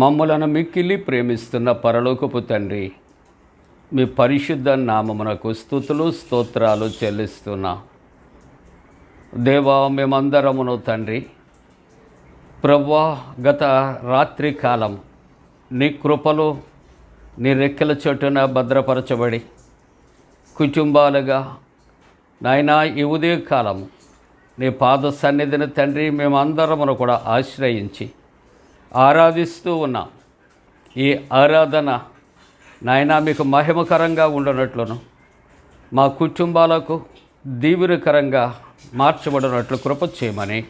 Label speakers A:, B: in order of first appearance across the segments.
A: మమ్మలను మిక్కిలి ప్రేమిస్తున్న పరలోకపు తండ్రి మీ పరిశుద్ధ నామమునకు స్థుతులు స్తోత్రాలు చెల్లిస్తున్నా. దేవా మేమందరమును తండ్రి ప్రవ్వా గత రాత్రి కాలం నీ కృపలో నీ రెక్కల చోటున భద్రపరచబడి కుటుంబాలుగా నాయనా ఈ ఉదయకాలం నీ పాద సన్నిధిని తండ్రి మేమందరమును కూడా ఆశ్రయించి ఆరాధిస్తూ ఉన్నాం ఈ ఆరాధన నాయనా మీకు మహిమకరంగా ఉండనట్లును. మా కుటుంబాలకు దీవునికరంగా మార్చబడినట్లు కృప చేయమని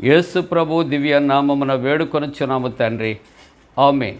A: యేసు ప్రభు దివ్య నామమున వేడుకొనుచున్నాము తండ్రి. ఆమె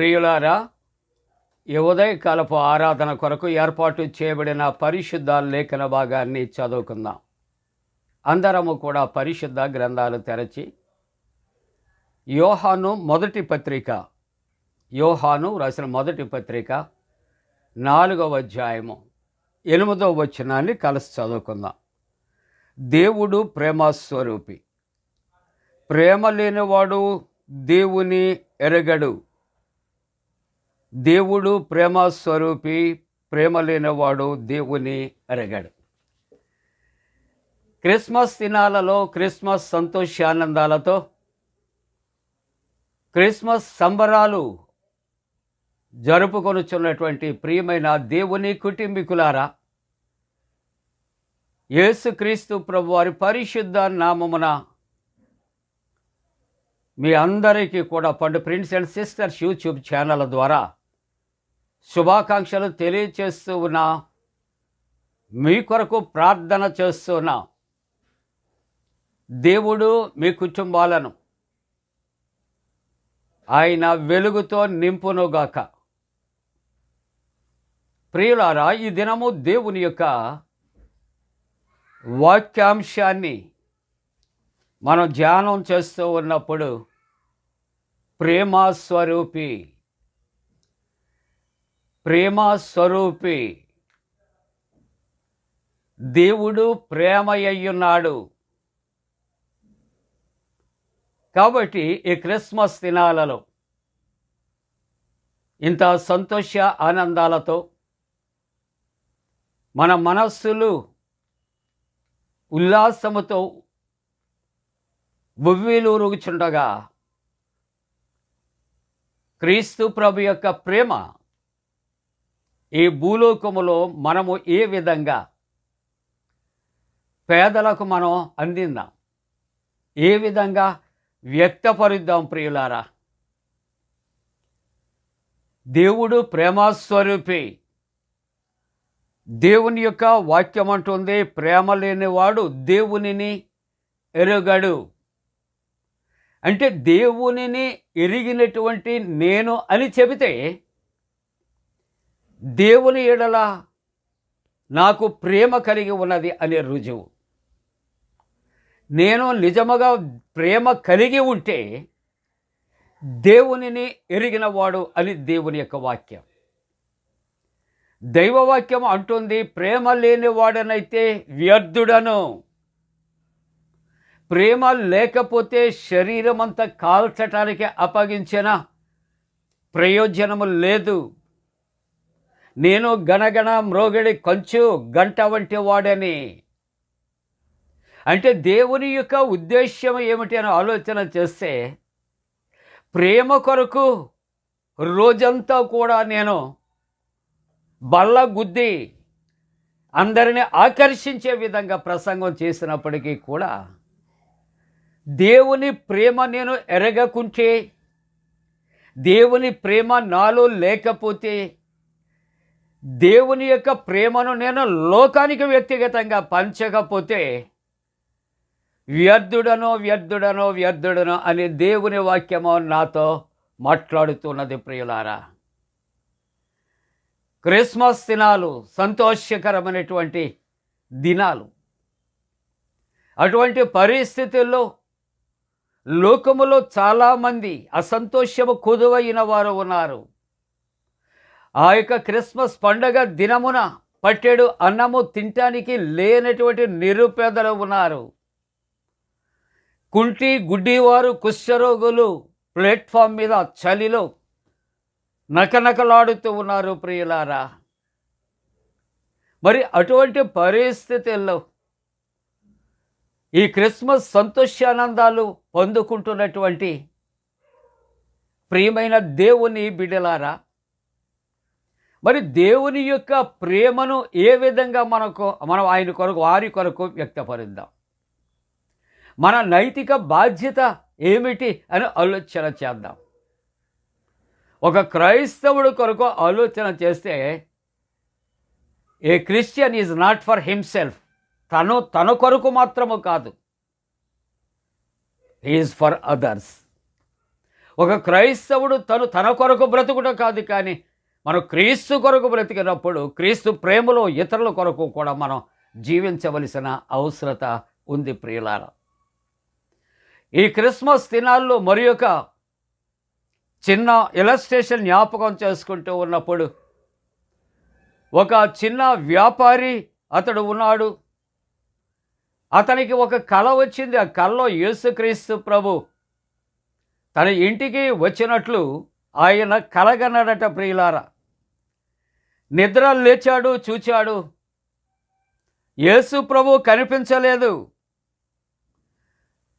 A: ప్రియులారా ఈ ఉదయకాలపు ఆరాధన కొరకు ఏర్పాటు చేయబడిన పరిశుద్ధ లేఖన భాగాన్ని చదువుకుందాం. అందరము కూడా పరిశుద్ధ గ్రంథాలు తెరచి యోహాను మొదటి పత్రిక యోహాను రాసిన మొదటి పత్రిక నాలుగవ అధ్యాయము ఎనిమిదవ వచనాన్ని కలిసి చదువుకుందాం. దేవుడు ప్రేమస్వరూపి ప్రేమ లేనివాడు దేవుని ఎరగడు. దేవుడు ప్రేమ స్వరూపి ప్రేమ లేనివాడు దేవుని అరగాడు. క్రిస్మస్ దినాలలో క్రిస్మస్ సంతోషానందాలతో క్రిస్మస్ సంబరాలు జరుపుకొనుచున్నటువంటి ప్రియమైన దేవుని కుటుంబీకులారా యేసుక్రీస్తు ప్రభు వారి పరిశుద్ధ నామమున మీ అందరికీ కూడా Pandu prince and sisters YouTube channel ద్వారా శుభాకాంక్షలు తెలియచేస్తూ ఉన్నా మీ కొరకు ప్రార్థన చేస్తున్నా దేవుడు మీ కుటుంబాలను ఆయన వెలుగుతో నింపునుగాక. ప్రియులారా ఈ దినము దేవుని యొక్క వాక్యాంశాన్ని మనం ధ్యానం చేస్తూ ఉన్నప్పుడు ప్రేమ స్వరూపి ప్రేమ స్వరూపి దేవుడు ప్రేమయ్యున్నాడు. కాబట్టి ఈ క్రిస్మస్ దినాలలో ఇంత సంతోష ఆనందాలతో మన మనస్సులు ఉల్లాసముతో ఉవ్విలూరుగుచుండగా క్రీస్తు ప్రభు యొక్క ప్రేమ ఈ భూలోకములో మనము ఏ విధంగా పేదలకు మనం అందిందాం? ఏ విధంగా వ్యక్తపరుద్దాం ప్రియులారా? దేవుడు ప్రేమస్వరూపి దేవుని యొక్క వాక్యం అంటుంది ప్రేమ లేనివాడు దేవునిని ఎరుగడు. అంటే దేవునిని ఎరిగినటువంటి నేను అని చెబితే దేవుని ఎడల నాకు ప్రేమ కలిగి ఉన్నది అనే రుజువు. నేను నిజముగా ప్రేమ కలిగి ఉంటే దేవునిని ఎరిగినవాడు అని దేవుని యొక్క వాక్యం. దైవవాక్యం అంటుంది ప్రేమ లేనివాడనైతే వ్యర్థుడను. ప్రేమ లేకపోతే శరీరం అంతా కాల్చటానికి అప్పగించిన ప్రయోజనము లేదు. నేను గణగణ మ్రోగిడి కొంచెం గంట వంటి వాడని. అంటే దేవుని యొక్క ఉద్దేశ్యం ఏమిటి అని ఆలోచన చేస్తే ప్రేమ కొరకు రోజంతా కూడా నేను బల్ల గుద్ది అందరిని ఆకర్షించే విధంగా ప్రసంగం చేసినప్పటికీ కూడా దేవుని ప్రేమ నేను ఎరగకుంటే దేవుని ప్రేమ నాలో లేకపోతే దేవుని యొక్క ప్రేమను నేను లోకానికి వ్యక్తిగతంగా పంచకపోతే వ్యర్థుడనో వ్యర్థుడనో వ్యర్థుడనో అనే దేవుని వాక్యము నాతో మాట్లాడుతున్నది ప్రియులారా. క్రిస్మస్ దినాలు సంతోషకరమైనటువంటి దినాలు. అటువంటి పరిస్థితుల్లో లోకములో చాలామంది అసంతోషము కుదువైన వారు ఉన్నారు. ఆ యొక్క క్రిస్మస్ పండగ దినమున పట్టెడు అన్నము తినటానికి లేనటువంటి నిరుపేదలు ఉన్నారు. కుంటి గుడ్డివారు కుష్ఠరోగులు ప్లాట్ఫామ్ మీద చలిలో నకనకలాడుతూ ఉన్నారు ప్రియులారా. మరి అటువంటి పరిస్థితుల్లో ఈ క్రిస్మస్ సంతోషానందాలు పొందుకుంటున్నటువంటి ప్రియమైన దేవుని బిడలారా మరి దేవుని యొక్క ప్రేమను ఏ విధంగా మనకు మనం ఆయన కొరకు వారి కొరకు వ్యక్తపరుద్దాం? మన నైతిక బాధ్యత ఏమిటి అని ఆలోచన చేద్దాం. ఒక క్రైస్తవుడు కొరకు ఆలోచన చేస్తే a Christian is not for himself. తను తన కొరకు మాత్రము కాదు. Is for others. ఒక క్రైస్తవుడు తను తన కొరకు బ్రతుకుట కాదు కానీ మనం క్రీస్తు కొరకు బ్రతికినప్పుడు క్రీస్తు ప్రేమలో ఇతరుల కొరకు కూడా మనం జీవించవలసిన అవసరత ఉంది ప్రియులార. ఈ క్రిస్మస్ దినాల్లో మరి ఒక చిన్న ఇలస్ట్రేషన్ జ్ఞాపకం చేసుకుంటూ ఉన్నప్పుడు ఒక చిన్న వ్యాపారి అతడు ఉన్నాడు. అతనికి ఒక కళ వచ్చింది. ఆ కళలో యేసుక్రీస్తు ప్రభు తన ఇంటికి వచ్చినట్లు ఆయన కలగనడట ప్రియులార. నిద్ర లేచాడు చూచాడు. యేసు ప్రభు కనిపించలేదు.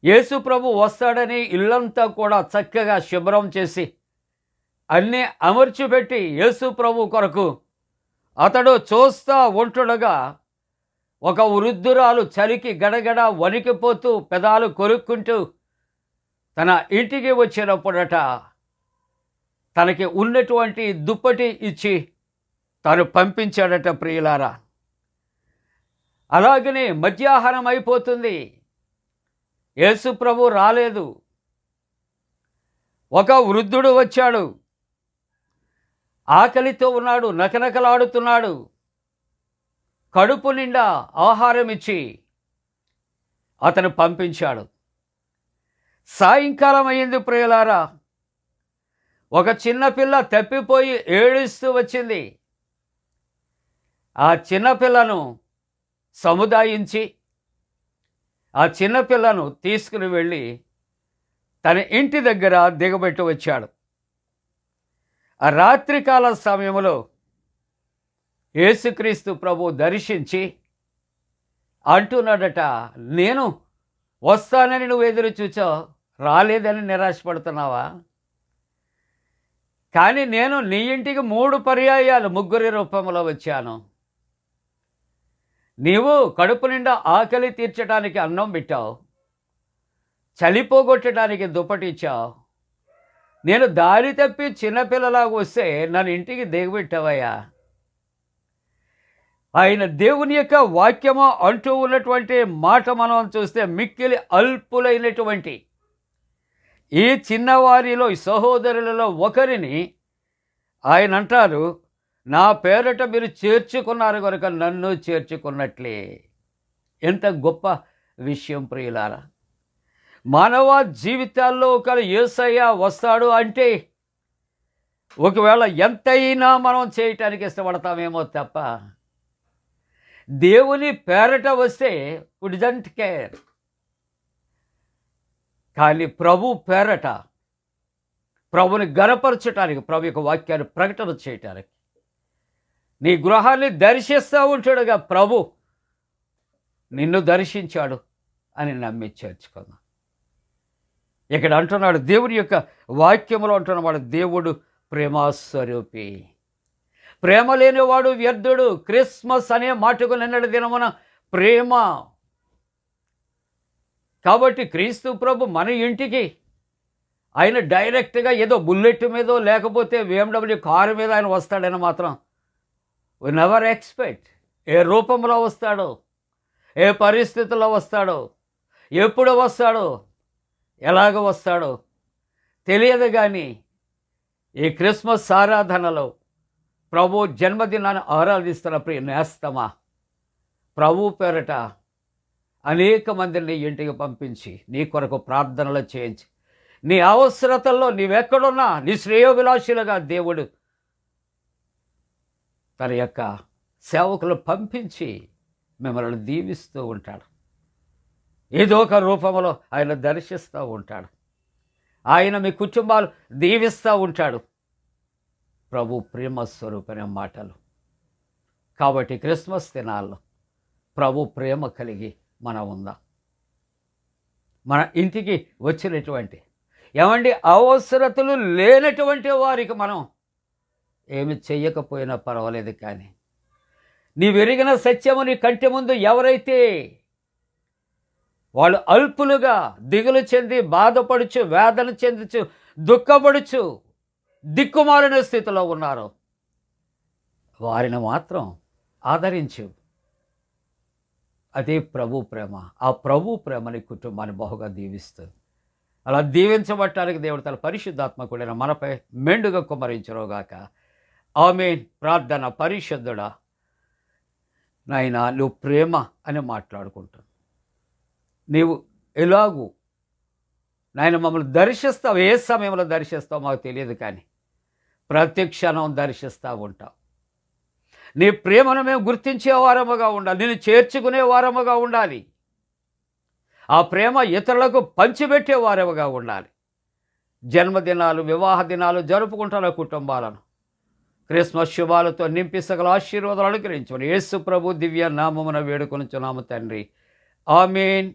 A: యేసు ప్రభు వస్తాడని ఇల్లంతా కూడా చక్కగా శుభ్రం చేసి అన్నీ అమర్చిపెట్టి యేసు ప్రభు కొరకు అతడు చూస్తా ఉంటుండగా ఒక వృద్ధురాలు చలికి గడగడ వణికిపోతూ పెదాలు కొరుక్కుంటూ తన ఇంటికి వచ్చినప్పుడట తనకి ఉన్నటువంటి దుప్పటి ఇచ్చి తను పంపించాడట ప్రియులారా. అలాగనే మధ్యాహ్నం అయిపోతుంది. యేసు ప్రభు రాలేదు. ఒక వృద్ధుడు వచ్చాడు. ఆకలితో ఉన్నాడు నకనకలాడుతున్నాడు. కడుపు నిండా ఆహారం ఇచ్చి అతను పంపించాడు. సాయంకాలం అయింది ప్రియులారా. ఒక చిన్నపిల్ల తప్పిపోయి ఏడుస్తూ వచ్చింది. ఆ చిన్నపిల్లను సముదాయించి ఆ చిన్నపిల్లను తీసుకుని వెళ్ళి తన ఇంటి దగ్గర దిగబెట్టి వచ్చాడు. ఆ రాత్రికాల సమయంలో యేసుక్రీస్తు ప్రభు దర్శించి అంటున్నాడట నేను వస్తానని నువ్వు ఎదురు చూచావు రాలేదని నిరాశపడుతున్నావా? కానీ నేను నీ ఇంటికి మూడు పర్యాయాలు ముగ్గురి రూపంలో వచ్చాను. నీవు కడుపు నిండా ఆకలి తీర్చడానికి అన్నం పెట్టావు. చలిపోగొట్టడానికి దుప్పటిచ్చావు నేను దారి తప్పి చిన్నపిల్లలాగా వస్తే నన్ను ఇంటికి దిగబెట్టావయ్యా ఆయన దేవుని యొక్క వాక్యము అంటూ ఉన్నటువంటి మాట మనం చూస్తే మిక్కిలి అల్పులైనటువంటి ఈ చిన్నవారిలో ఈ సహోదరులలో ఒకరిని ఆయన అంటారు నా పేరట మీరు చేర్చుకున్నారు కనుక నన్ను చేర్చుకున్నట్లే. ఎంత గొప్ప విషయం ప్రియులారా. మానవ జీవితాల్లో ఒక యేసయ్య వస్తాడు అంటే ఒకవేళ ఎంతైనా మనం చేయటానికి ఇష్టపడతామేమో తప్ప దేవుని పేరట వస్తే వుడ్ డజంట్ కేర్ కానీ ప్రభు పేరట ప్రభుని గనపరచటానికి ప్రభు యొక్క వాక్యాన్ని ప్రకటన చేయటానికి. నీ గృహాన్ని దర్శిస్తూ ఉంటాడుగా ప్రభు. నిన్ను దర్శించాడు అని నమ్మి చేర్చుకుందాం. ఇక్కడ అంటున్నాడు దేవుని యొక్క వాక్యములో అంటున్నవాడు దేవుడు ప్రేమాస్వరూపి. ప్రేమ లేనివాడు వ్యర్థుడు క్రిస్మస్ అనే మాటకు నిన్నటి దినమున ప్రేమ కాబట్టి క్రీస్తు ప్రభు మన ఇంటికి ఆయన డైరెక్ట్గా ఏదో బుల్లెట్ మీదో లేకపోతే బిఎండబ్ల్యూ కారు మీద ఆయన వస్తాడని మాత్రం వి నెవర్ ఎక్స్పెక్ట్ ఏ రూపంలో వస్తాడో ఏ పరిస్థితుల్లో వస్తాడో ఎప్పుడు వస్తాడో ఎలాగ వస్తాడో తెలియదు కానీ ఈ క్రిస్మస్ ఆరాధనలో ప్రభు జన్మదినాన్ని ఆరాధిస్తున్న ప్రియ నేస్తమా? ప్రభు పేరట అనేక మందిని నీ ఇంటికి పంపించి నీ కొరకు ప్రార్థనలు చేయించి నీ అవసరతల్లో నీవెక్కడున్నా నీ శ్రేయోభిలాషులుగా దేవుడు తన యొక్క సేవకులు పంపించి మిమ్మల్ని దీవిస్తూ ఉంటాడు. ఏదో ఒక రూపంలో ఆయన దర్శిస్తూ ఉంటాడు. ఆయన మీ కుటుంబాలు దీవిస్తూ ఉంటాడు. ప్రభు ప్రేమ స్వరూపనే మాటలు. కాబట్టి క్రిస్మస్ దినాల్లో ప్రభు ప్రేమ కలిగి మనం ఉందాం? మన ఇంటికి వచ్చినటువంటి ఏమండి? అవసరతలు లేనటువంటి వారికి మనం ఏమి చెయ్యకపోయినా పర్వాలేదు కానీ నీ వెరిగిన సత్యము నీ కంటి ముందు ఎవరైతే వాళ్ళు అల్పులుగా దిగులు చెంది బాధపడుచు వేదన చెందుచు దుఃఖపడుచు దిక్కుమాలిన స్థితిలో ఉన్నారు వారిని మాత్రం ఆదరించు. అదే ప్రభు ప్రేమ. ఆ ప్రభు ప్రేమని కుటుంబాన్ని బహుగా దీవిస్తుంది. అలా దీవించబట్టడానికి దేవుడు తన పరిశుద్ధాత్మకుడైన మనపై మెండుగా కుమరించరోగాక ఆమె ప్రార్థన పరిశుద్ధుడా. నాయన నువ్వు ప్రేమ అని మాట్లాడుకుంటాను నీవు ఎలాగూ నాయన మమ్మల్ని దర్శిస్తావు. ఏ సమయంలో దర్శిస్తావు మాకు తెలియదు కానీ ప్రతి క్షణం దర్శిస్తూ ఉంటావు. నీ ప్రేమను మేము గుర్తించే వారముగా ఉండాలి. నేను చేర్చుకునే వారముగా ఉండాలి. ఆ ప్రేమ ఇతరులకు పంచిపెట్టే వారముగా ఉండాలి. జన్మదినాలు వివాహ దినాలు జరుపుకుంటున్న కుటుంబాలను క్రిస్మస్ శుభాలతో నింపి సకల ఆశీర్వాదాలు అనుగ్రహించమని యేసు ప్రభు దివ్య నామమున వేడుకొనుచున్నాము తండ్రి. ఆమెన్.